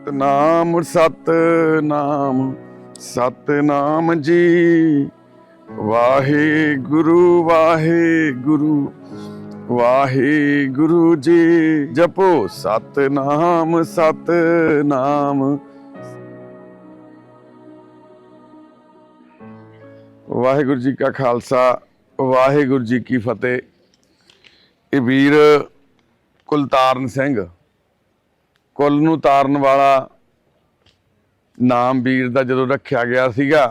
ਸਤਨਾਮ ਸਤਨਾਮ ਸਤਨਾਮ ਜੀ। ਵਾਹਿਗੁਰੂ ਵਾਹਿਗੁਰੂ ਵਾਹਿਗੁਰੂ ਜੀ। ਜਪੋ, ਸਤਨਾਮ ਸਤਨਾਮ। ਵਾਹਿਗੁਰੂ ਜੀ ਕਾ ਖਾਲਸਾ, ਵਾਹਿਗੁਰੂ ਜੀ ਕੀ ਫਤਿਹ। ਇਹ ਵੀਰ ਕੁਲਤਾਰਨ ਸਿੰਘ ਕੁੱਲ ਨੂੰ ਤਾਰਨ ਵਾਲਾ ਨਾਮ ਵੀਰ ਦਾ ਜਦੋਂ ਰੱਖਿਆ ਗਿਆ ਸੀਗਾ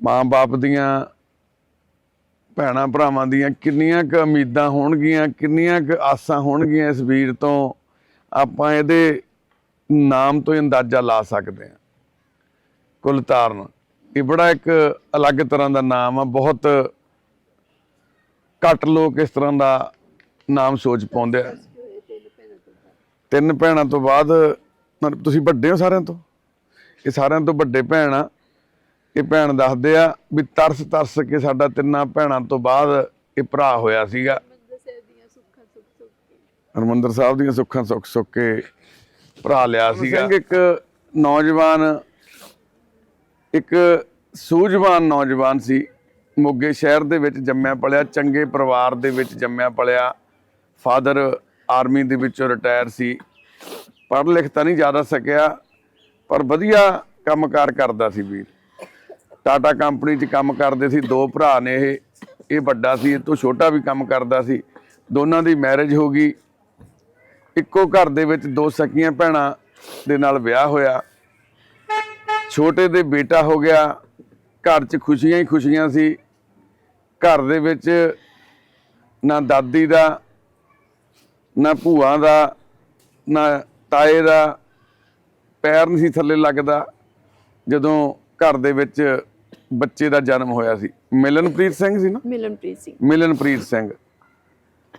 ਮਾਂ-ਬਾਪ ਦੀਆਂ ਭੈਣਾਂ ਭਰਾਵਾਂ ਦੀਆਂ ਕਿੰਨੀਆਂ ਕੁ ਉਮੀਦਾਂ ਹੋਣਗੀਆਂ, ਕਿੰਨੀਆਂ ਕੁ ਆਸਾਂ ਹੋਣਗੀਆਂ ਇਸ ਵੀਰ ਤੋਂ, ਆਪਾਂ ਇਹਦੇ ਨਾਮ ਤੋਂ ਹੀ ਅੰਦਾਜ਼ਾ ਲਾ ਸਕਦੇ ਹਾਂ। ਕੁਲਤਾਰਨ ਇਹ ਬੜਾ ਇੱਕ ਅਲੱਗ ਤਰ੍ਹਾਂ ਦਾ ਨਾਮ ਆ, ਬਹੁਤ ਘੱਟ ਲੋਕ ਇਸ ਤਰ੍ਹਾਂ ਦਾ ਨਾਮ ਸੋਚ ਪਾਉਂਦੇ ਆ। ਤਿੰਨ ਭੈਣਾਂ ਤੋਂ ਬਾਅਦ ਤੁਸੀਂ ਵੱਡੇ ਹੋ ਸਾਰਿਆਂ ਤੋਂ? ਇਹ ਸਾਰਿਆਂ ਤੋਂ ਵੱਡੇ ਭੈਣ ਆ। ਇਹ ਭੈਣ ਦੱਸਦੇ ਆ ਵੀ ਤਰਸ ਤਰਸ ਕੇ ਸਾਡਾ ਤਿੰਨਾਂ ਭੈਣਾਂ ਤੋਂ ਬਾਅਦ ਇਹ ਭਰਾ ਹੋਇਆ ਸੀਗਾ। ਹਰਮੰਦਰ ਸਾਹਿਬ ਦੀਆਂ ਸੁੱਖਾਂ ਸੁੱਖ ਸੁੱਖ ਕੇ। ਭਰਾ ਲਿਆ ਸੀਗਾ। ਇੱਕ ਨੌਜਵਾਨ ਇੱਕ ਸੂਝਵਾਨ ਨੌਜਵਾਨ ਸੀ। ਮੋਗੇ ਸ਼ਹਿਰ ਦੇ ਵਿੱਚ ਜੰਮਿਆ ਪਲਿਆ ਚੰਗੇ ਪਰਿਵਾਰ ਦੇ ਵਿੱਚ ਜੰਮਿਆ ਪਲਿਆ। ਫਾਦਰ ਆਰਮੀ ਦੇ ਵਿੱਚੋਂ ਰਿਟਾਇਰ ਸੀ। ਪੜ੍ਹ ਲਿਖ ਤਾਂ ਨਹੀਂ ਜ਼ਿਆਦਾ ਸਕਿਆ, ਪਰ ਵਧੀਆ ਕੰਮਕਾਰ ਕਰਦਾ ਸੀ ਵੀਰ। ਟਾਟਾ ਕੰਪਨੀ 'ਚ ਕੰਮ ਕਰਦੇ ਸੀ, ਦੋ ਭਰਾ ਨੇ ਇਹ ਇਹ ਵੱਡਾ ਸੀ, ਇਹ ਤੋਂ ਛੋਟਾ ਵੀ ਕੰਮ ਕਰਦਾ ਸੀ। ਦੋਨਾਂ ਦੀ ਮੈਰਿਜ ਹੋ ਗਈ। ਇੱਕੋ ਘਰ ਦੇ ਵਿੱਚ ਦੋ ਸਕੀਆਂ ਭੈਣਾਂ ਦੇ ਨਾਲ ਵਿਆਹ ਹੋਇਆ। ਛੋਟੇ ਦੇ ਬੇਟਾ ਹੋ ਗਿਆ, ਘਰ 'ਚ ਖੁਸ਼ੀਆਂ ਹੀ ਖੁਸ਼ੀਆਂ ਸੀ। ਘਰ ਦੇ ਵਿੱਚ ਨਾ ਦਾਦੀ ਦਾ ਨਾ ਭੂਆ ਦਾ ਨਾ ਤਾਏ ਦਾ ਪੈਰ ਨਹੀਂ ਸੀ ਥੱਲੇ ਲੱਗਦਾ ਜਦੋਂ ਘਰ ਦੇ ਵਿੱਚ ਬੱਚੇ ਦਾ ਜਨਮ ਹੋਇਆ ਸੀ। ਮਿਲਨਪ੍ਰੀਤ ਸਿੰਘ ਸੀ ਨਾ? ਮਿਲਨਪ੍ਰੀਤ ਸਿੰਘ। ਮਿਲਨਪ੍ਰੀਤ ਸਿੰਘ।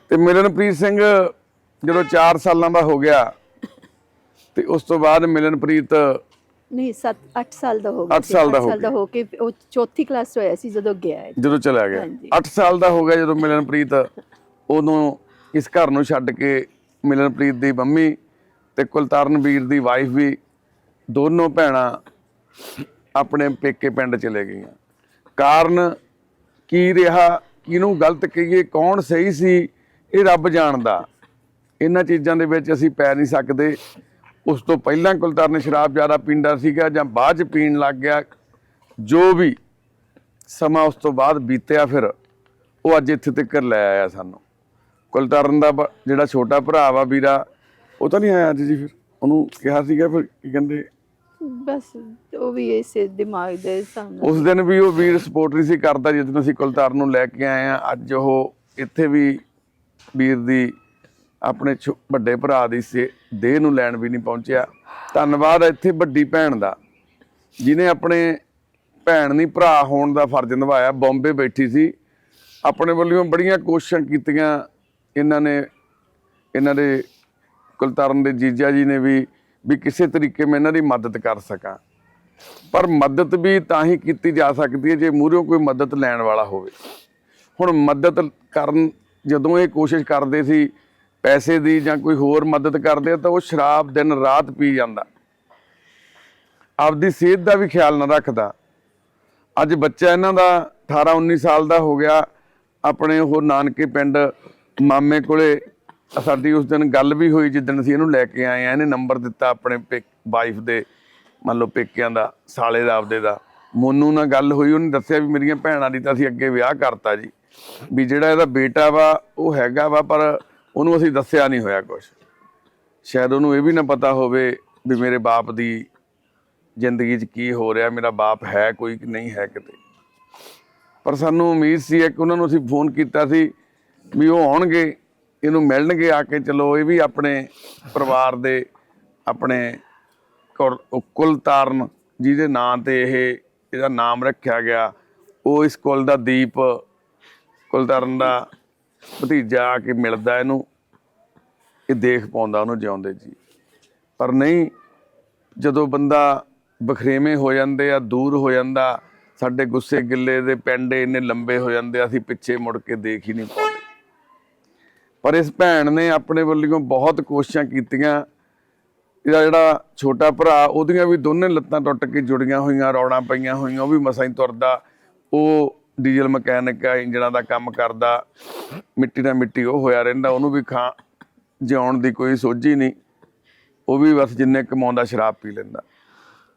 ਤੇ ਮਿਲਨਪ੍ਰੀਤ ਸਿੰਘ ਜਦੋਂ 4 ਸਾਲਾਂ ਦਾ ਹੋ ਗਿਆ ਤੇ ਉਸ ਤੋਂ ਬਾਅਦ ਮਿਲਨਪ੍ਰੀਤ ਨਹੀਂ 7 8 ਸਾਲ ਦਾ ਹੋ ਗਿਆ ਅੱਠ ਸਾਲ ਦਾ ਹੋ ਸਾਲ ਦਾ ਹੋ ਕੇ ਉਹ ਚੌਥੀ ਕਲਾਸ ਹੋਇਆ ਸੀ ਜਦੋਂ ਗਿਆ ਜਦੋਂ ਚਲਾ ਗਿਆ। ਹਾਂਜੀ। 8 ਸਾਲ ਦਾ ਹੋ ਗਿਆ ਜਦੋਂ ਮਿਲਨਪ੍ਰੀਤ ਉਦੋਂ ਇਸ ਘਰ ਨੂੰ ਛੱਡ ਕੇ ਮਿਲਨਪ੍ਰੀਤ ਦੀ ਮੰਮੀ ਤੇ ਕੁਲਤਾਰਨ ਵੀਰ ਦੀ ਵਾਈਫ ਵੀ ਦੋਨੋਂ ਭੈਣਾਂ ਆਪਣੇ ਪੇਕੇ ਪਿੰਡ ਚਲੇ ਗਈਆਂ। ਕਾਰਨ ਕੀ ਰਿਹਾ, ਕਿਹਨੂੰ ਗਲਤ ਕਹੀਏ, ਕੌਣ ਸਹੀ ਸੀ, ਇਹ ਰੱਬ ਜਾਣਦਾ। ਇਹਨਾਂ ਚੀਜ਼ਾਂ ਦੇ ਵਿੱਚ ਅਸੀਂ ਪੈ ਨਹੀਂ ਸਕਦੇ। ਉਸ ਤੋਂ ਪਹਿਲਾਂ ਕੁਲਤਾਰਨ ਸ਼ਰਾਬ ਜ਼ਿਆਦਾ ਪੀਂਦਾ ਸੀਗਾ ਜਾਂ ਬਾਅਦ ਚ ਪੀਣ ਲੱਗ ਗਿਆ। ਜੋ ਵੀ ਸਮਾਂ ਉਸ ਤੋਂ ਬਾਅਦ ਬੀਤਿਆ ਫਿਰ ਉਹ ਅੱਜ ਇੱਥੇ ਤੱਕ ਲੈ ਆਇਆ ਸਾਨੂੰ। ਕੁਲਤਾਰਨ ਦਾ ਜਿਹੜਾ ਛੋਟਾ ਭਰਾ ਵਾ ਵੀਰਾ ਉਹ ਤਾਂ ਨਹੀਂ ਆਇਆ ਅੱਜ ਜੀ ਫਿਰ? ਉਹਨੂੰ ਕਿਹਾ ਸੀਗਾ ਫਿਰ ਕੀ ਕਹਿੰਦੇ? ਬਸ ਉਹ ਵੀ ਇਸੇ ਦਿਮਾਗ ਦੇ ਸਾਹਮਣੇ ਉਸ ਦਿਨ ਵੀ ਉਹ ਵੀਰ ਸਪੋਰਟ ਨਹੀਂ ਸੀ ਕਰਦਾ ਜਦੋਂ ਅਸੀਂ ਕੁਲਤਾਰਨ ਨੂੰ ਲੈ ਕੇ ਆਏ ਆ ਅੱਜ ਉਹ ਇੱਥੇ ਵੀ ਵੀਰ ਦੀ ਆਪਣੇ ਵੱਡੇ ਭਰਾ ਦੀ ਸੇ ਦੇਹ ਨੂੰ ਲੈਣ ਵੀ ਨਹੀਂ ਪਹੁੰਚਿਆ। ਧੰਨਵਾਦ ਇੱਥੇ ਵੱਡੀ ਭੈਣ ਦਾ ਜਿਨੇ ਆਪਣੇ ਭੈਣ ਨਹੀਂ ਭਰਾ ਹੋਣ ਦਾ ਫਰਜ਼ ਨਿਭਾਇਆ। ਬੰਬੇ ਬੈਠੀ ਸੀ ਆਪਣੇ ਵੱਲੋਂ ਬੜੀਆਂ ਕੋਸ਼ਿਸ਼ਾਂ ਕੀਤੀਆਂ। ਇਹਨਾਂ ਨੇ, ਇਹਨਾਂ ਦੇ ਕੁਲਤਾਰਨ ਦੇ ਜੀਜਾ ਜੀ ਨੇ ਵੀ ਵੀ ਕਿਸੇ ਤਰੀਕੇ ਮੈਂ ਇਹਨਾਂ ਦੀ ਮਦਦ ਕਰ ਸਕਾਂ। ਪਰ ਮਦਦ ਵੀ ਤਾਂ ਹੀ ਕੀਤੀ ਜਾ ਸਕਦੀ ਹੈ ਜੇ ਮੂਹਰੋਂ ਕੋਈ ਮਦਦ ਲੈਣ ਵਾਲਾ ਹੋਵੇ। ਹੁਣ ਮਦਦ ਕਰਨ ਜਦੋਂ ਇਹ ਕੋਸ਼ਿਸ਼ ਕਰਦੇ ਸੀ ਪੈਸੇ ਦੀ ਜਾਂ ਕੋਈ ਹੋਰ ਮਦਦ ਕਰਦੇ ਆ ਤਾਂ ਉਹ ਸ਼ਰਾਬ ਦਿਨ ਰਾਤ ਪੀ ਜਾਂਦਾ। ਆਪਦੀ ਸਿਹਤ ਦਾ ਵੀ ਖਿਆਲ ਨਾ ਰੱਖਦਾ। ਅੱਜ ਬੱਚਾ ਇਹਨਾਂ ਦਾ 18 19 ਸਾਲ ਦਾ ਹੋ ਗਿਆ। ਆਪਣੇ ਉਹ ਨਾਨਕੇ ਪਿੰਡ ਮਾਮੇ ਕੋਲੇ ਸਾਡੀ ਉਸ ਦਿਨ ਗੱਲ ਵੀ ਹੋਈ ਜਿੱਦਣ ਅਸੀਂ ਇਹਨੂੰ ਲੈ ਕੇ ਆਏ ਆ, ਇਹਨੇ ਨੰਬਰ ਦਿੱਤਾ ਆਪਣੇ ਵਾਈਫ ਦੇ, ਮੰਨ ਲਓ ਪੇਕਿਆਂ ਦਾ, ਸਾਲੇ ਦਾ, ਆਪਦੇ ਦਾ। ਮੋਨੂ ਨਾਲ ਗੱਲ ਹੋਈ, ਉਹਨੇ ਦੱਸਿਆ ਵੀ ਮੇਰੀਆਂ ਭੈਣਾਂ ਦੀ ਤਾਂ ਅਸੀਂ ਅੱਗੇ ਵਿਆਹ ਕਰਤਾ ਜੀ। ਵੀ ਜਿਹੜਾ ਇਹਦਾ ਬੇਟਾ ਵਾ, ਉਹ ਹੈਗਾ ਵਾ, ਪਰ ਉਹਨੂੰ ਅਸੀਂ ਦੱਸਿਆ ਨਹੀਂ ਹੋਇਆ ਕੁਝ ਸ਼ਾਇਦ ਉਹਨੂੰ ਇਹ ਵੀ ਨਾ ਪਤਾ ਹੋਵੇ ਵੀ ਮੇਰੇ ਬਾਪ ਦੀ ਜ਼ਿੰਦਗੀ 'ਚ ਕੀ ਹੋ ਰਿਹਾ, ਮੇਰਾ ਬਾਪ ਹੈ ਕੋਈ ਨਹੀਂ ਹੈ ਕਿਤੇ। ਪਰ ਸਾਨੂੰ ਉਮੀਦ ਸੀ, ਇੱਕ ਉਹਨਾਂ ਨੂੰ ਅਸੀਂ ਫੋਨ ਕੀਤਾ ਸੀ ਵੀ ਉਹ ਆਉਣਗੇ, ਇਹਨੂੰ ਮਿਲਣਗੇ ਆ ਕੇ, ਚਲੋ ਇਹ ਵੀ ਆਪਣੇ ਪਰਿਵਾਰ ਦੇ ਆਪਣੇ ਕੁਲ- ਉਹ ਕੁਲ ਤਾਰਨ ਜਿਹਦੇ ਨਾਂ ਤੇ ਇਹ, ਇਹਦਾ ਨਾਮ ਰੱਖਿਆ ਗਿਆ। ਉਹ ਇਸ ਕੁਲ ਦਾ ਦੀਪ ਕੁਲਤਾਰਨ ਦਾ ਭਤੀਜਾ ਆ ਕੇ ਮਿਲਦਾ ਇਹਨੂੰ। ਇਹ ਦੇਖ ਪਾਉਂਦਾ ਉਹਨੂੰ ਜਿਉਂਦੇ ਜੀ। ਪਰ ਨਹੀਂ, ਜਦੋਂ ਬੰਦਾ ਬਖਰੇਵੇਂ ਹੋ ਜਾਂਦੇ ਆ, ਦੂਰ ਹੋ ਜਾਂਦਾ, ਸਾਡੇ ਗੁੱਸੇ ਗਿੱਲੇ ਦੇ ਪੈਂਡੇ ਇੰਨੇ ਲੰਬੇ ਹੋ ਜਾਂਦੇ ਅਸੀਂ ਪਿੱਛੇ ਮੁੜ ਕੇ ਦੇਖ ਹੀ ਨਹੀਂ ਪਾਉਂਦੇ। ਪਰ ਇਸ ਭੈਣ ਨੇ ਆਪਣੇ ਵੱਲੋਂ ਬਹੁਤ ਕੋਸ਼ਿਸ਼ਾਂ ਕੀਤੀਆਂ। ਇਹਦਾ ਜਿਹੜਾ ਛੋਟਾ ਭਰਾ, ਉਹਦੀਆਂ ਵੀ ਦੋਨੇ ਲੱਤਾਂ ਟੁੱਟ ਕੇ ਜੁੜੀਆਂ ਹੋਈਆਂ ਰੌੜਾਂ ਪਈਆਂ ਹੋਈਆਂ, ਉਹ ਵੀ ਮਸਾਂ ਹੀ ਤੁਰਦਾ। ਉਹ ਡੀਜ਼ਲ ਮਕੈਨਿਕ ਆ, ਇੰਜਣਾਂ ਦਾ ਕੰਮ ਕਰਦਾ। ਮਿੱਟੀ ਨਾਲ ਮਿੱਟੀ ਉਹ ਹੋਇਆ ਰਹਿੰਦਾ, ਉਹਨੂੰ ਵੀ ਖਾ ਜਿਉਣ ਦੀ ਕੋਈ ਸੋਝੀ ਨਹੀਂ। ਉਹ ਵੀ ਬਸ ਜਿੰਨੇ ਕਮਾਉਂਦਾ, ਸ਼ਰਾਬ ਪੀ ਲੈਂਦਾ।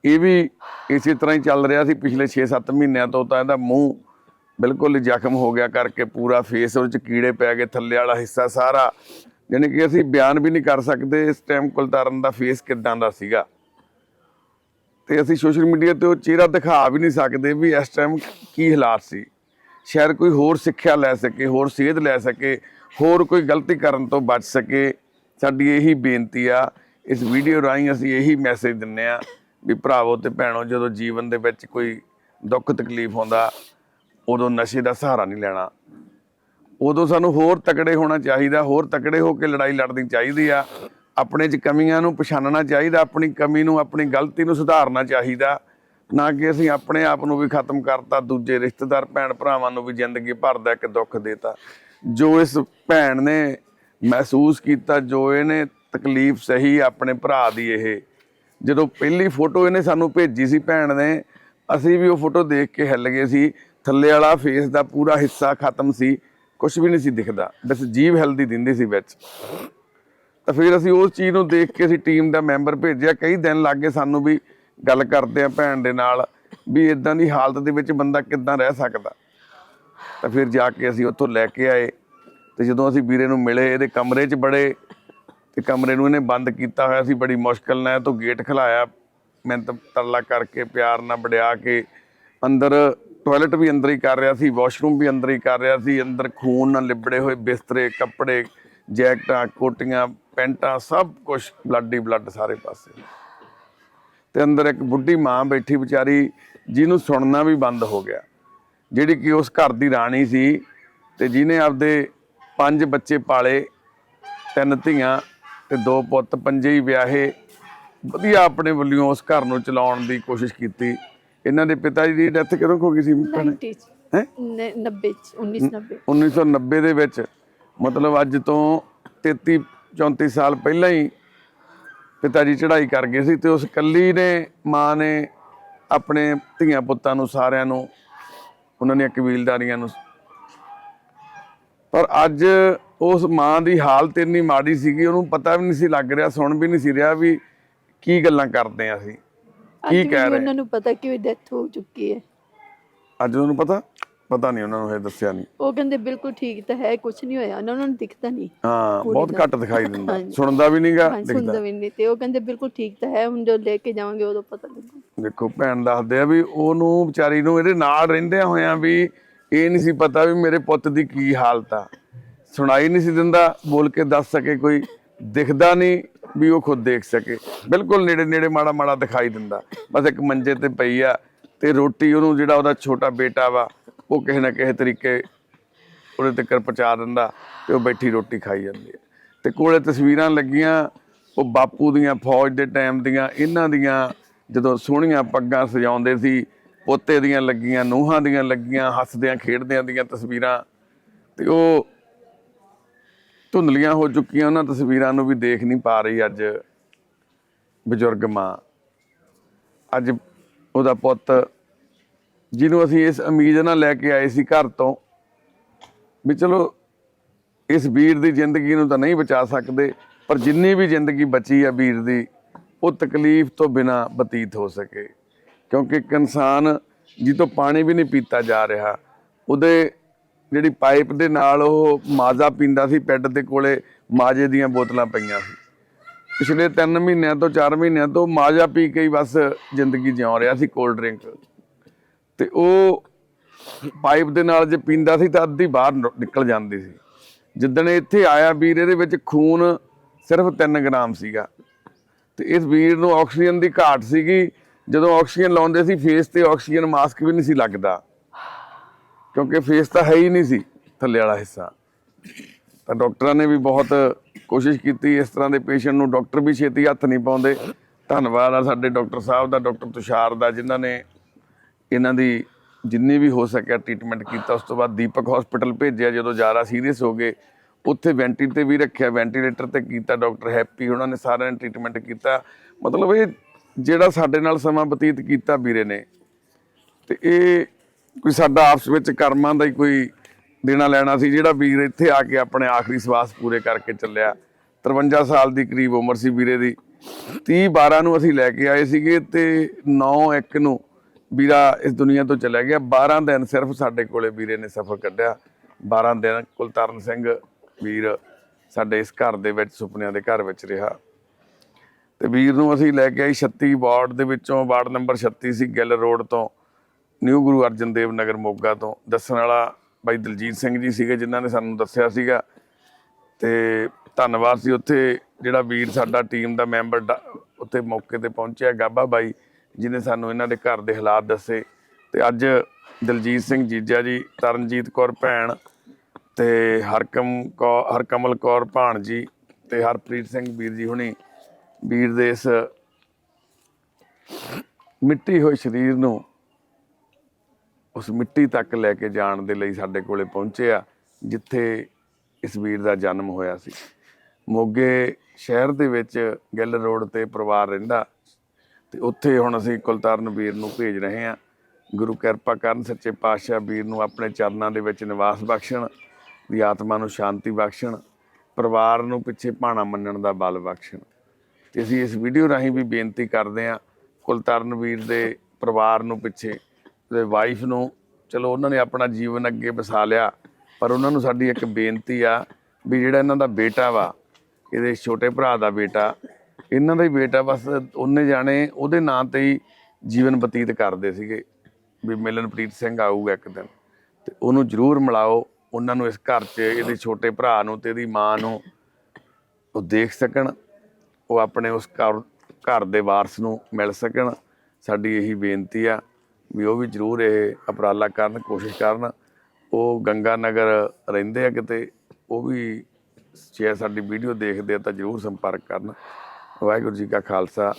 ਇਹ ਵੀ ਇਸੇ ਤਰ੍ਹਾਂ ਹੀ ਚੱਲ ਰਿਹਾ ਸੀ, ਪਿਛਲੇ 6-7 ਮਹੀਨਿਆਂ ਤੋਂ ਤਾਂ ਇਹਦਾ ਮੂੰਹ ਬਿਲਕੁਲ ਹੀ ਜ਼ਖਮ ਹੋ ਗਿਆ ਕਰਕੇ ਪੂਰਾ ਫੇਸ ਉਹਦੇ ਚ ਕੀੜੇ ਪੈ ਗਏ, ਥੱਲੇ ਵਾਲਾ ਹਿੱਸਾ ਸਾਰਾ। ਯਾਨੀ ਕਿ ਅਸੀਂ ਬਿਆਨ ਵੀ ਨਹੀਂ ਕਰ ਸਕਦੇ ਇਸ ਟਾਈਮ ਕੁਲਤਾਰਨ ਦਾ ਫੇਸ ਕਿਦਾਂ ਦਾ ਸੀਗਾ। ਤੇ ਅਸੀਂ ਸੋਸ਼ਲ ਮੀਡੀਆ ਤੇ ਉਹ ਚਿਹਰਾ ਦਿਖਾ ਵੀ ਨਹੀਂ ਸਕਦੇ ਵੀ ਇਸ ਟਾਈਮ ਕੀ ਹਾਲਾਤ ਸੀ। ਸ਼ਾਇਦ ਕੋਈ ਹੋਰ ਸਿੱਖਿਆ ਲੈ ਸਕੇ, ਹੋਰ ਸੇਧ ਲੈ ਸਕੇ, ਹੋਰ ਕੋਈ ਗਲਤੀ ਕਰਨ ਤੋਂ ਬਚ ਸਕੇ। ਸਾਡੀ ਇਹੀ ਬੇਨਤੀ ਆ, ਇਸ ਵੀਡੀਓ ਰਾਹੀਂ ਅਸੀਂ ਇਹੀ ਮੈਸੇਜ ਦਿੰਨੇ ਆ ਵੀ ਭਰਾਵੋ ਤੇ ਭੈਣੋ, ਜਦੋਂ ਜੀਵਨ ਦੇ ਵਿੱਚ ਕੋਈ ਦੁੱਖ ਤਕਲੀਫ ਹੁੰਦਾ ਉਦੋਂ ਨਸ਼ੇ ਦਾ ਸਹਾਰਾ ਨਹੀਂ ਲੈਣਾ। ਉਦੋਂ ਸਾਨੂੰ ਹੋਰ ਤਕੜੇ ਹੋਣਾ ਚਾਹੀਦਾ, ਹੋਰ ਤਕੜੇ ਹੋ ਕੇ ਲੜਾਈ ਲੜਨੀ ਚਾਹੀਦੀ ਆ। ਆਪਣੇ 'ਚ ਕਮੀਆਂ ਨੂੰ ਪਛਾਣਨਾ ਚਾਹੀਦਾ, ਆਪਣੀ ਕਮੀ ਨੂੰ, ਆਪਣੀ ਗਲਤੀ ਨੂੰ ਸੁਧਾਰਨਾ ਚਾਹੀਦਾ। ਨਾ ਕਿ ਅਸੀਂ ਆਪਣੇ ਆਪ ਨੂੰ ਵੀ ਖਤਮ ਕਰਤਾ, ਦੂਜੇ ਰਿਸ਼ਤੇਦਾਰ, ਭੈਣ ਭਰਾਵਾਂ ਨੂੰ ਵੀ ਜ਼ਿੰਦਗੀ ਭਰ ਦਾ ਇੱਕ ਦੁੱਖ ਦੇਤਾ। ਜੋ ਇਸ ਭੈਣ ਨੇ ਮਹਿਸੂਸ ਕੀਤਾ, ਜੋ ਇਹਨੇ ਤਕਲੀਫ ਸਹੀ ਆਪਣੇ ਭਰਾ ਦੀ ਇਹ। ਜਦੋਂ ਪਹਿਲੀ ਫੋਟੋ ਇਹਨੇ ਸਾਨੂੰ ਭੇਜੀ ਸੀ ਭੈਣ ਨੇ, ਅਸੀਂ ਵੀ ਉਹ ਫੋਟੋ ਦੇਖ ਕੇ ਹਿੱਲ ਗਏ ਸੀ। ਥੱਲੇ ਵਾਲਾ ਫੇਸ ਦਾ ਪੂਰਾ ਹਿੱਸਾ ਖਤਮ ਸੀ ਕੁਝ ਵੀ ਨਹੀਂ ਸੀ ਦਿਖਦਾ, ਬਸ ਜੀਵ ਹੈਲਦੀ ਦਿੰਦੀ ਸੀ ਵਿੱਚ। ਤਾਂ ਫਿਰ ਅਸੀਂ ਉਸ ਚੀਜ਼ ਨੂੰ ਦੇਖ ਕੇ ਅਸੀਂ ਟੀਮ ਦਾ ਮੈਂਬਰ ਭੇਜਿਆ, ਕਈ ਦਿਨ ਲੱਗ ਗਏ ਸਾਨੂੰ ਵੀ ਗੱਲ ਕਰਦੇ ਆ ਭੈਣ ਦੇ ਨਾਲ, ਵੀ ਇਦਾਂ ਦੀ ਹਾਲਤ ਦੇ ਵਿੱਚ ਬੰਦਾ ਕਿੱਦਾਂ ਰਹਿ ਸਕਦਾ। ਤਾਂ ਫਿਰ ਜਾ ਕੇ ਅਸੀਂ ਉੱਥੋਂ ਲੈ ਕੇ ਆਏ, ਤੇ ਜਦੋਂ ਅਸੀਂ ਵੀਰੇ ਨੂੰ ਮਿਲੇ, ਇਹਦੇ ਕਮਰੇ 'ਚ ਬੜੇ, ਤੇ ਕਮਰੇ ਨੂੰ ਇਹਨੇ ਬੰਦ ਕੀਤਾ ਹੋਇਆ ਸੀ, ਬੜੀ ਮੁਸ਼ਕਲ ਨਾਲ ਇਹ ਤੋਂ ਗੇਟ ਖਲਾਇਆ ਮਿਹਨਤ ਤਰਲਾ ਕਰਕੇ ਪਿਆਰ ਨਾਲ ਵੜਿਆ ਕੇ ਅੰਦਰ ਟਾਇਲਟ ਵੀ ਅੰਦਰ ਹੀ ਕਰ ਰਿਹਾ ਸੀ ਵਾਸ਼ਰੂਮ ਵੀ ਅੰਦਰ ਹੀ ਕਰ ਰਿਹਾ ਸੀ, ਅੰਦਰ ਖੂਨ ਨਾਲ ਲਿਬੜੇ ਹੋਏ ਬਿਸਤਰੇ, ਕੱਪੜੇ, ਜੈਕਟਾਂ, ਕੋਟੀਆਂ, ਪੈਂਟਾਂ, ਸਭ ਕੁਝ ਬਲੱਡ ਹੀ ਬਲੱਡ ਸਾਰੇ ਪਾਸੇ। ਤੇ ਅੰਦਰ ਇੱਕ ਬੁੱਢੀ ਮਾਂ ਬੈਠੀ ਵਿਚਾਰੀ, ਜਿਹਨੂੰ ਸੁਣਨਾ ਵੀ ਬੰਦ ਹੋ ਗਿਆ। ਜਿਹੜੀ ਕਿ ਉਸ ਘਰ ਦੀ ਰਾਣੀ ਸੀ ਤੇ ਜਿਹਨੇ ਆਪਦੇ ਪੰਜ ਬੱਚੇ ਪਾਲੇ, ਤਿੰਨ ਧੀਆਂ ਤੇ ਦੋ ਪੁੱਤ, ਪੰਜੇ ਹੀ ਵਿਆਹੇ। ਵਧੀਆ ਆਪਣੇ ਵੱਲੋਂ ਉਸ ਘਰ ਨੂੰ ਚਲਾਉਣ ਦੀ ਕੋਸ਼ਿਸ਼ ਕੀਤੀ। ਇਹਨਾਂ ਦੇ ਪਿਤਾ ਜੀ ਦੀ ਡੈਥ ਕਦੋਂ ਹੋ ਗਈ ਸੀ? ਭੈਣੇ 90 ਚ। ਹੈਂ? ਨ- 90 ਚ 1990 1990 ਦੇ ਵਿੱਚ। ਮਤਲਬ ਅੱਜ ਤੋਂ 33 34 ਸਾਲ ਪਹਿਲਾਂ ਹੀ ਪਿਤਾ ਜੀ ਚੜ੍ਹਾਈ ਕਰ ਗਏ ਸੀ ਤੇ ਉਸ ਕੱਲੀ ਨੇ ਮਾਂ ਨੇ ਆਪਣੇ ਧੀਆਂ ਪੁੱਤਾਂ ਨੂੰ ਸਾਰਿਆਂ ਨੂੰ ਉਹਨਾਂ ਦੀਆਂ ਕਬੀਲਦਾਰੀਆਂ ਨੂੰ ਪਰ ਅੱਜ ਉਸ ਮਾਂ ਦੀ ਹਾਲਤ ਇੰਨੀ ਮਾੜੀ ਸੀਗੀ ਉਹਨੂੰ ਪਤਾ ਵੀ ਨਹੀਂ ਸੀ ਲੱਗ ਰਿਹਾ ਸੁਣ ਵੀ ਨਹੀਂ ਸੀ ਰਿਹਾ ਵੀ ਕੀ ਗੱਲਾਂ ਕਰਦੇ ਆ ਅਸੀਂ। ਅੱਜ ਕੀ ਵੀ ਕਹਿ ਰਹੇ? ਉਹਨਾਂ ਨੂੰ ਪਤਾ ਕਿ ਉਹ ਡੈਥ ਹੋ ਚੁੱਕੀ ਹੈ। ਅੱਜ ਉਹਨੂੰ ਪਤਾ? ਪਤਾ ਨਹੀਂ ਉਹਨਾਂ ਨੂੰ ਇਹ ਦੱਸਿਆ ਨਹੀਂ। ਉਹ ਕਹਿੰਦੇ ਬਿਲਕੁਲ ਠੀਕ ਤਾਂ ਹੈ ਕੁਝ ਨਹੀਂ ਹੋਇਆ। ਉਹਨਾਂ ਨੂੰ ਦਿਖਦਾ ਨਹੀਂ। ਹਾਂ ਬਹੁਤ ਘੱਟ ਦਿਖਾਈ ਦਿੰਦਾ। ਹਾਂਜੀ। ਸੁਣਦਾ ਵੀ ਨਹੀਂਗਾ ਹਾਂ ਸੁਣਦਾ ਵੀ ਨਹੀਂ। ਤੇ ਉਹ ਕਹਿੰਦੇ ਬਿਲਕੁਲ ਠੀਕ ਤਾਂ ਹੈ ਹੁਣ ਜੋ ਲੈ ਕੇ ਜਾਵਾਂਗੇ ਉਦੋਂ ਪਤਾ ਲੱਗੂ। ਦੇਖੋ ਭੈਣ ਦੱਸਦੇ ਆ ਵੀ ਉਹਨੂੰ ਵਿਚਾਰੀ ਨੂੰ ਇਹਦੇ ਨਾਲ ਰਹਿੰਦਿਆਂ ਹੋਇਆਂ ਵੀ ਇਹ ਨਹੀਂ ਸੀ ਪਤਾ ਵੀ ਮੇਰੇ ਪੁੱਤ ਦੀ ਕੀ ਹਾਲਤ ਆ। ਸੁਣਾਈ ਨਹੀਂ ਸੀ ਦਿੰਦਾ ਬੋਲ ਕੇ ਦੱਸ ਸਕੇ ਕੋਈ। ਦਿਖਦਾ ਨਹੀਂ ਵੀ ਉਹ ਖੁਦ ਦੇਖ ਸਕੇ। ਬਿਲਕੁਲ ਨੇੜੇ ਨੇੜੇ ਮਾੜਾ ਮਾੜਾ ਦਿਖਾਈ ਦਿੰਦਾ। ਬਸ ਇੱਕ ਮੰਜੇ ਤੇ ਪਈ ਆ ਤੇ ਰੋਟੀ ਉਹਨੂੰ ਜਿਹੜਾ ਉਹਦਾ ਛੋਟਾ ਬੇਟਾ ਵਾ, ਉਹ ਕਿਸੇ ਨਾ ਕਿਸੇ ਤਰੀਕੇ ਉਹਦੇ ਤੱਕ ਪਹੁੰਚਾ ਦਿੰਦਾ ਤੇ ਉਹ ਬੈਠੀ ਰੋਟੀ ਖਾਈ ਜਾਂਦੀ ਹੈ ਤੇ ਕੋਲੇ ਤਸਵੀਰਾਂ ਲੱਗੀਆਂ, ਉਹ ਬਾਪੂ ਦੀਆਂ ਫੌਜ ਦੇ ਟਾਈਮ ਦੀਆਂ, ਇਹਨਾਂ ਦੀਆਂ ਜਦੋਂ ਸੋਹਣੀਆਂ ਪੱਗਾਂ ਸਜਾਉਂਦੇ ਸੀ, ਪੋਤੇ ਦੀਆਂ ਲੱਗੀਆਂ, ਨੂਹਾਂ ਦੀਆਂ ਲੱਗੀਆਂ, ਹੱਸਦਿਆਂ ਖੇਡਦਿਆਂ ਦੀਆਂ ਤਸਵੀਰਾਂ। ਤੇ ਉਹ ਧੁੰਦਲੀਆਂ ਹੋ ਚੁੱਕੀਆਂ, ਉਹਨਾਂ ਤਸਵੀਰਾਂ ਨੂੰ ਵੀ ਦੇਖ ਨਹੀਂ ਪਾ ਰਹੀ ਅੱਜ ਬਜ਼ੁਰਗ ਮਾਂ। ਅੱਜ ਉਹਦਾ ਪੁੱਤ, ਜਿਹਨੂੰ ਅਸੀਂ ਇਸ ਉਮੀਦ ਨਾਲ ਲੈ ਕੇ ਆਏ ਸੀ ਘਰ ਤੋਂ, ਵੀ ਚਲੋ ਇਸ ਵੀਰ ਦੀ ਜ਼ਿੰਦਗੀ ਨੂੰ ਤਾਂ ਨਹੀਂ ਬਚਾ ਸਕਦੇ, ਪਰ ਜਿੰਨੀ ਵੀ ਜ਼ਿੰਦਗੀ ਬਚੀ ਆ ਵੀਰ ਦੀ, ਉਹ ਤਕਲੀਫ ਤੋਂ ਬਿਨਾ ਬਤੀਤ ਹੋ ਸਕੇ। ਕਿਉਂਕਿ ਇੱਕ ਇਨਸਾਨ ਜਿੱਤੋਂ ਪਾਣੀ ਵੀ ਨਹੀਂ ਪੀਤਾ ਜਾ ਰਿਹਾ, ਉਹਦੇ ਜਿਹੜੀ ਪਾਈਪ ਦੇ ਨਾਲ ਉਹ ਮਾਜ਼ਾ ਪੀਂਦਾ ਸੀ, ਪੈਡ ਦੇ ਕੋਲੇ ਮਾਜੇ ਦੀਆਂ ਬੋਤਲਾਂ ਪਈਆਂ ਸੀ। ਪਿਛਲੇ 3 ਮਹੀਨਿਆਂ ਤੋਂ 4 ਮਹੀਨਿਆਂ ਤੋਂ ਮਾਜ਼ਾ ਪੀ ਕੇ ਹੀ ਬਸ ਜ਼ਿੰਦਗੀ ਜਿਉਂ ਰਿਹਾ ਸੀ ਕੋਲਡ ਡਰਿੰਕ ਤੇ ਉਹ ਪਾਈਪ ਦੇ ਨਾਲ ਜੇ ਪੀਂਦਾ ਸੀ ਤਾਂ ਅੱਧੀ ਬਾਹਰ ਨਿ- ਨਿਕਲ ਜਾਂਦੀ ਸੀ। ਜਿੱਦਣ ਇੱਥੇ ਆਇਆ ਵੀਰ, ਇਹਦੇ ਵਿੱਚ ਖੂਨ ਸਿਰਫ 3 ਗ੍ਰਾਮ ਸੀਗਾ। ਤੇ ਇਸ ਵੀਰ ਨੂੰ ਆਕਸੀਜਨ ਦੀ ਘਾਟ ਸੀਗੀ। ਜਦੋਂ ਆਕਸੀਜਨ ਲਾਉਂਦੇ ਸੀ ਫੇਸ ਤੇ ਆਕਸੀਜਨ ਮਾਸਕ ਵੀ ਨਹੀਂ ਸੀ ਲੱਗਦਾ। ਕਿਉਂਕਿ ਫੇਸ ਤਾਂ ਹੈ ਹੀ ਨਹੀਂ ਸੀ ਥੱਲੇ ਵਾਲਾ ਹਿੱਸਾ। ਤਾਂ ਡਾਕਟਰਾਂ ਨੇ ਵੀ ਬਹੁਤ ਕੋਸ਼ਿਸ਼ ਕੀਤੀ ਇਸ ਤਰ੍ਹਾਂ ਦੇ ਪੇਸ਼ੈਂਟ ਨੂੰ ਡਾਕਟਰ ਵੀ ਛੇਤੀ ਹੱਥ ਨਹੀਂ ਪਾਉਂਦੇ। ਧੰਨਵਾਦ ਆ ਸਾਡੇ ਡਾਕਟਰ ਸਾਹਿਬ ਦਾ, ਡਾਕਟਰ ਤੁਸ਼ਾਰ ਦਾ, ਜਿਨ੍ਹਾਂ ਨੇ ਇਹਨਾਂ ਦੀ ਜਿੰਨੀ ਵੀ ਹੋ ਸਕਿਆ ਟ੍ਰੀਟਮੈਂਟ ਕੀਤਾ। ਉਸ ਤੋਂ ਬਾਅਦ ਦੀਪਕ ਹਸਪੀਟਲ ਭੇਜਿਆ ਜਦੋਂ ਜ਼ਿਆਦਾ ਸੀਰੀਅਸ ਹੋ ਗਏ। ਉੱਥੇ ਵੈਂਟੀ ਤੇ ਵੀ ਰੱਖਿਆ, ਵੈਂਟੀਲੇਟਰ ਤੇ ਕੀਤਾ ਡਾਕਟਰ ਹੈਪੀ, ਉਹਨਾਂ ਨੇ ਸਾਰਿਆਂ ਨੇ ਟ੍ਰੀਟਮੈਂਟ ਕੀਤਾ। ਮਤਲਬ ਇਹ ਜਿਹੜਾ ਸਾਡੇ ਨਾਲ ਸਮਾਂ ਬਤੀਤ ਕੀਤਾ ਵੀਰੇ ਨੇ, ਤੇ ਇਹ ਕੋਈ ਸਾਡਾ ਆਪਸ ਵਿੱਚ ਕਰਮਾਂ ਦਾ ਹੀ ਕੋਈ ਦੇਣਾ ਲੈਣਾ ਸੀ, ਜਿਹੜਾ ਵੀਰ ਇੱਥੇ ਆ ਕੇ ਆਪਣੇ ਆਖਰੀ ਸਵਾਸ ਪੂਰੇ ਕਰਕੇ ਚੱਲਿਆ। 53 ਸਾਲ ਦੀ ਕਰੀਬ ਉਮਰ ਸੀ ਵੀਰੇ ਦੀ। 30 12 ਨੂੰ ਅਸੀਂ ਲੈ ਕੇ ਆਏ ਸੀਗੇ ਤੇ 9 1 ਨੂੰ ਵੀਰਾ ਇਸ ਦੁਨੀਆ ਤੋਂ ਚਲਾ ਗਿਆ। 12 ਦਿਨ ਸਿਰਫ ਸਾਡੇ ਕੋਲੇ ਵੀਰੇ ਨੇ ਸਫ਼ਰ ਕੱਢਿਆ। 12 ਦਿਨ ਕੁਲਤਾਰਨ ਸਿੰਘ ਵੀਰ ਸਾਡੇ ਇਸ ਘਰ ਦੇ ਵਿੱਚ, ਸੁਪਨਿਆਂ ਦੇ ਘਰ ਵਿੱਚ ਰਿਹਾ। ਤੇ ਵੀਰ ਨੂੰ ਅਸੀਂ ਲੈ ਕੇ ਆਈ 36 ਵਾਰਡ ਦੇ ਵਿੱਚੋਂ ਵਾਰਡ ਨੰਬਰ 36 ਸੀ ਗਿੱਲ ਰੋਡ ਤੋਂ। ਨਿਊ ਗੁਰੂ ਅਰਜਨ ਦੇਵ ਨਗਰ ਮੋਗਾ ਤੋਂ ਦੱਸਣ ਵਾਲਾ ਬਾਈ ਦਲਜੀਤ ਸਿੰਘ ਜੀ ਸੀਗੇ, ਜਿਨ੍ਹਾਂ ਨੇ ਸਾਨੂੰ ਦੱਸਿਆ ਸੀਗਾ। ਤੇ ਧੰਨਵਾਦ ਸੀ ਉੱਥੇ, ਜਿਹੜਾ ਵੀਰ ਸਾਡਾ ਟੀਮ ਦਾ ਮੈਂਬਰ ਡਾ- ਉੱਥੇ ਮੌਕੇ ਤੇ ਪਹੁੰਚਿਆ, ਗਾਬਾ ਬਾਈ, ਜਿਹਨੇ ਸਾਨੂੰ ਇਹਨਾਂ ਦੇ ਘਰ ਦੇ ਹਾਲਾਤ ਦੱਸੇ। ਤੇ ਅੱਜ ਦਲਜੀਤ ਸਿੰਘ ਜੀਜਾ ਜੀ, ਤਰਨਜੀਤ ਕੌਰ ਭੈਣ ਤੇ ਹਰਕਮ ਕੌ, ਹਰਕਮਲ ਕੌਰ ਭਾਣ ਜੀ ਤੇ ਹਰਪ੍ਰੀਤ ਸਿੰਘ ਵੀਰ ਜੀ ਹੁਣੀ। ਵੀਰ ਦੇ ਇਸ ਮਿੱਟੀ ਹੋਏ ਸਰੀਰ ਨੂੰ ਉਸ ਮਿੱਟੀ ਤੱਕ ਲੈ ਕੇ ਜਾਣ ਦੇ ਲਈ ਸਾਡੇ ਕੋਲੇ ਪਹੁੰਚੇ ਆ, ਜਿੱਥੇ ਇਸ ਵੀਰ ਦਾ ਜਨਮ ਹੋਇਆ ਸੀ। ਮੋਗੇ ਸ਼ਹਿਰ ਦੇ ਵਿੱਚ ਗਿੱਲ ਰੋਡ ਤੇ ਪਰਿਵਾਰ ਰਹਿੰਦਾ, ਤੇ ਉੱਥੇ ਹੁਣ ਅਸੀਂ ਕੁਲਤਾਰਨ ਵੀਰ ਨੂੰ ਭੇਜ ਰਹੇ ਹਾਂ। ਗੁਰੂ ਕਿਰਪਾ ਕਰਨ ਸੱਚੇ ਪਾਤਸ਼ਾਹ ਵੀਰ ਨੂੰ ਆਪਣੇ ਚਰਨਾਂ ਦੇ ਵਿੱਚ ਨਿਵਾਸ ਬਖਸ਼ਣ, ਦੀ ਆਤਮਾ ਨੂੰ ਸ਼ਾਂਤੀ ਬਖਸ਼ਣ, ਪਰਿਵਾਰ ਨੂੰ ਪਿੱਛੇ ਭਾਣਾ ਮੰਨਣ ਦਾ ਬਲ ਬਖਸ਼ਣ। ਤੇ ਅਸੀਂ ਇਸ ਵੀਡੀਓ ਰਾਹੀਂ ਵੀ ਬੇਨਤੀ ਕਰਦੇ ਹਾਂ, ਕੁਲਤਾਰਨ ਵੀਰ ਦੇ ਪਰਿਵਾਰ ਨੂੰ ਪਿੱਛੇ ਤੇ ਵਾਈਫ ਨੂੰ, ਚਲੋ ਉਹਨਾਂ ਨੇ ਆਪਣਾ ਜੀਵਨ ਅੱਗੇ ਵਸਾ ਲਿਆ, ਪਰ ਉਹਨਾਂ ਨੂੰ ਸਾਡੀ ਇੱਕ ਬੇਨਤੀ ਆ ਵੀ ਜਿਹੜਾ ਇਹਨਾਂ ਦਾ ਬੇਟਾ ਵਾ, ਇਹਦੇ ਛੋਟੇ ਭਰਾ ਦਾ ਬੇਟਾ, ਇਹਨਾਂ ਦਾ ਹੀ ਬੇਟਾ ਬਸ ਉਹਨੇ ਜਾਣੇ ਉਹਦੇ ਨਾਂ ਤੇ ਹੀ ਜੀਵਨ ਬਤੀਤ ਕਰਦੇ ਸੀਗੇ, ਵੀ ਮਿਲਨਪ੍ਰੀਤ ਸਿੰਘ ਆਊਗਾ ਇੱਕ ਦਿਨ। ਤੇ ਉਹਨੂੰ ਜ਼ਰੂਰ ਮਿਲਾਓ, ਉਹਨਾਂ ਨੂੰ ਇਸ ਘਰ 'ਚ, ਇਹਦੇ ਛੋਟੇ ਭਰਾ ਨੂੰ ਤੇ ਇਹਦੀ ਮਾਂ ਨੂੰ, ਉਹ ਦੇਖ ਸਕਣ, ਉਹ ਆਪਣੇ ਉਸ ਘਰ ਘਰ ਦੇ ਵਾਰਸ ਨੂੰ ਮਿਲ ਸਕਣ, ਸਾਡੀ ਇਹੀ ਬੇਨਤੀ ਆ। ਵੀ ਉਹ ਵੀ ਜ਼ਰੂਰ ਇਹ ਉਪਰਾਲਾ ਕਰਨ, ਕੋਸ਼ਿਸ਼ ਕਰਨ। ਉਹ ਗੰਗਾ ਨਗਰ ਰਹਿੰਦੇ ਆ ਕਿਤੇ, ਉਹ ਵੀ ਜੇ ਸਾਡੀ ਵੀਡੀਓ ਦੇਖਦੇ ਆ ਤਾਂ ਜ਼ਰੂਰ ਸੰਪਰਕ ਕਰਨ। ਵਾਹਿਗੁਰੂ ਜੀ ਕਾ ਖਾਲਸਾ,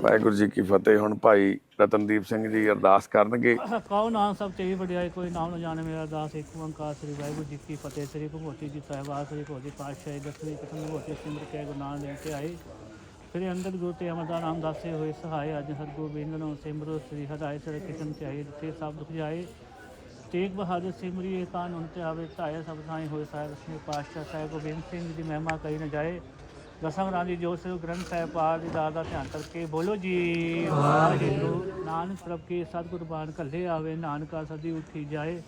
ਵਾਹਿਗੁਰੂ ਜੀ ਕੀ ਫਤਿਹ। ਹੁਣ ਭਾਈ ਰਤਨਦੀਪ ਸਿੰਘ ਜੀ ਅਰਦਾਸ ਕਰਨਗੇ। ਕਹੋ ਨਾਮ ਸਭ ਤੇ ਵਡਿਆਈ ਕੋਈ ਨਾਮ ਨਾ ਜਾਣੇ ਮੇਰਾ ਦਾਸ ਇੱਕ ਓੰਕਾਰ ਸ੍ਰੀ ਵਾਹਿਗੁਰੂ ਜੀ ਕੀ ਫਤਿਹ। ਸ੍ਰੀ ਭਗਵਤੀ ਜੀ ਸਾਹਿਬਾਨ ਸ੍ਰੀ ਭਗਵਤੀ ਪਾਤਸ਼ਾਹੀ ਦਸਵੀਂ ਕਥਨ ਭਗਵਤੀ ਸਿਮਰ ਕੇ ਗੁਰੂ ਨਾਨਕ ਦੇਵ ਤੇ ਆਏ। ਫਿਰ ਅੰਦਰ ਗੁਰੂ ਤੇ ਅਮਰਦਾ ਨਾਮ ਦਾਸੇ ਹੋਏ ਸਹਾਇ ਅੱਜ ਹਰਗੋਬਿੰਦ ਨੂੰ ਸਿਮਰੋ ਸ੍ਰੀ ਹਰਿ ਸਰ ਕਿਤਨ ਤੇ ਆਏ ਜਿੱਥੇ ਸਭ ਦੁਖ ਜਾਏ। ਤੇਗ ਬਹਾਦਰ ਸਿਮਰੀਏ ਕਾਨ ਉਨ ਤੇ ਆਵੇ ਧਾਇਆ ਸਭ ਥਾਈ ਹੋਏ ਸਾਹਿਬ ਦਸਵੇਂ ਪਾਤਸ਼ਾਹ ਸਾਹਿਬ ਗੋਬਿੰਦ ਸਿੰਘ ਦੀ ਮਹਿਮਾ ਕਹੀ ਨ ਜਾਏ। ਦਸਮ ਰਾਜੀ ਜੋ ਸੇ ਗ੍ਰੰਥ ਸਾਹਿਬ ਪਾਠ ਦੀ ਦਾਦਾ ਧਿਆਨ ਕਰਕੇ ਬੋਲੋ ਜੀ। ਵਾਹਿਗੁਰੂ। ਨਾਨਕ ਪ੍ਰਭ ਕੀ ਸਤਿਗੁਰ ਬਾਣ ਕੱਲੇ ਆਵੇ ਨਾਨਕਾ ਸਦੀ ਉੱਠੀ ਜਾਏ।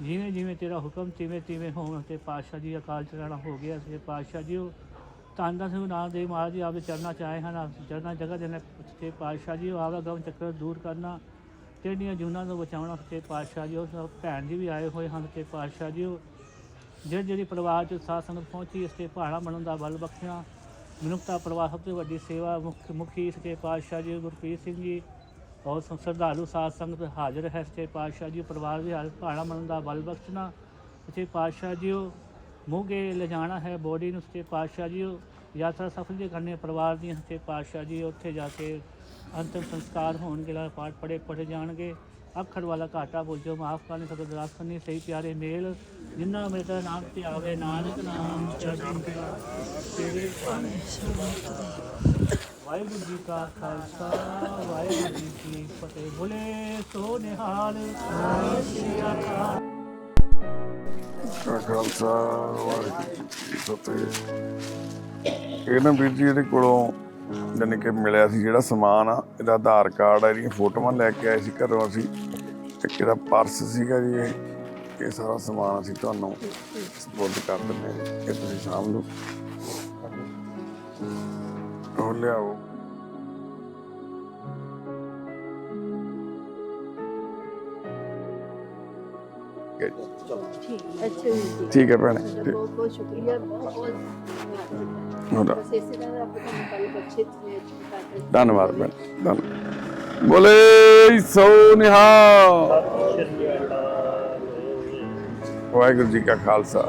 ਜਿਵੇਂ ਜਿਵੇਂ ਤੇਰਾ ਹੁਕਮ ਤਿਵੇਂ ਤਿਵੇਂ ਹੋਣ ਤੇ ਪਾਤਸ਼ਾਹ ਜੀ ਅਕਾਲ ਚਲਾਣਾ ਹੋ ਗਿਆ। ਸੇ ਪਾਤਸ਼ਾਹ ਜੀ ਉਹ ਸਿੰਘ ਨਾਮ ਦੇ ਮਹਾਰਾਜ ਜੀ ਆਪਦੇ ਚਰਨਾਂ ਚ ਆਏ ਹਨ ਚਰਨਾਂ ਜਗ੍ਹਾ ਦੇ ਨੇ ਤੇ ਪਾਤਸ਼ਾਹ ਜੀ ਆਪਦਾ ਗਮ ਚੱਕਰ ਦੂਰ ਕਰਨਾ ਜਿਹੜੀਆਂ ਜੂਨਾਂ ਤੋਂ ਬਚਾਉਣਾ ਸੱਚੇ ਪਾਤਸ਼ਾਹ ਜੀ, ਉਹ ਭੈਣ ਜੀ ਵੀ ਆਏ ਹੋਏ ਹਨ ਤੇ ਪਾਤਸ਼ਾਹ ਜੀ, ਉਹ ਜਿਹੜੀ ਜਿਹੜੀ ਪਰਿਵਾਰ ਚ ਸਾਧ ਸੰਗਤ ਪਹੁੰਚੀ, ਇਸ ਤੇ ਪਹਾੜਾ ਬਣਨ ਦਾ ਬਲ ਬਖਸ਼ਣਾ ਮਨੁੱਖਤਾ ਪਰਿਵਾਰ ਸਭ ਤੋਂ ਵੱਡੀ ਸੇਵਾ ਮੁੱਖ, ਮੁਖੀ ਇਸ ਪਾਤਸ਼ਾਹ ਜੀ, ਗੁਰਪ੍ਰੀਤ ਸਿੰਘ ਜੀ ਔਰ ਸ- ਸ਼ਰਧਾਲੂ ਸਾਧ ਸੰਗਤ ਹਾਜ਼ਰ ਹੈ ਸੱਚੇ ਪਾਤਸ਼ਾਹ ਜੀ, ਪਰਿਵਾਰ ਦੇ ਹਾਲ ਪਹਾੜਾ ਬਣਨ ਦਾ ਬਲ ਬਖਸ਼ਣਾ ਸੱਚੇ ਪਾਤਸ਼ਾਹ ਜੀ ਮੋਗੇ ਲਿਜਾਣਾ ਹੈ, ਬੋਡੀ ਨੂੰ ਸੱਚੇ ਪਾਤਸ਼ਾਹ ਜੀ ਯਾਤਰਾ ਸਫਲ ਜੀ ਕਰਨੀ ਪਰਿਵਾਰ ਦੀਆਂ ਸੱਚੇ ਪਾਤਸ਼ਾਹ ਜੀ ਉੱਥੇ ਜਾ ਕੇ ਅੰਤਿਮ ਸੰਸਕਾਰ ਹੋਣਗੇ, ਲਾ ਪਾਠ ਪੜੇ ਪੜੇ ਜਾਣਗੇ। ਅੱਖਰ ਵਾਲਾ ਘਾਟਾ ਬੋਝੋ, ਮਾਫ ਕਰਨੀ ਸਭ ਦਾਸ ਕਰਨੀ ਸਹੀ ਪਿਆਰੇ ਮੇਲ। ਜਿਨ੍ਹਾਂ ਮੇਰੇ ਦਾ ਨਾਮ ਤੇ ਆਵੇ, ਨਾਨਕ ਨਾਮ ਚੜ੍ਹਦੀ ਕਲਾ ਤੇਰੇ ਵਾਹਿਗੁਰੂ ਜੀ ਕਾ ਖਾਲਸਾ, ਵਾਹਿਗੁਰੂ ਜੀ ਕੀ ਫਤਿਹ। ਬੋਲੇ ਸੋ ਨਿਹਾਲ, ਸ਼੍ਰੀ ਅਕਾਲ। ਕਾ ਖਾਲਸਾ ਵਾਹਿਗੁਰੂ ਜੀ ਕੀ ਫਤਿਹ। ਇਹ ਨਾ ਵੀਰ ਜੀ ਇਹਦੇ ਕੋਲੋਂ ਜਾਣੀ ਕਿ ਮਿਲਿਆ ਸੀ ਜਿਹੜਾ ਸਮਾਨ ਆ ਇਹਦਾ ਆਧਾਰ ਕਾਰਡ ਆ ਇਹਦੀਆਂ ਫੋਟੋਆਂ ਲੈ ਕੇ ਆਏ ਸੀ ਘਰੋਂ ਅਸੀਂ ਇੱਕ ਇਹਦਾ ਪਰਸ ਸੀਗਾ ਜੀ ਇਹ ਇਹ ਸਾਰਾ ਸਮਾਨ ਅਸੀਂ ਤੁਹਾਨੂੰ ਸਪੋਰਟ ਕਰ ਦਿੰਦੇ ਹਾਂ। ਇਹ ਤੁਸੀਂ ਸਾਂਭ ਲਓ ਉਹ ਲਿਆਓ ਠੀਕ ਹੈ ਜੀ। ਠੀਕ ਅੱਛਾ ਜੀ ਜੀ ਠੀਕ ਹੈ ਭੈਣੇ। ਬਹੁਤ ਬਹੁਤ ਸ਼ੁਕਰੀਆ ਬਹੁਤ ਬਹੁਤ ਧੰਨਵਾਦ ਭੈਣ ਧੰਨਵਾਦ। ਬੋਲੇ ਸੋ ਨਿਹਾਲ ਵਾਹਿਗੁਰੂ ਜੀ ਕਾ ਖਾਲਸਾ।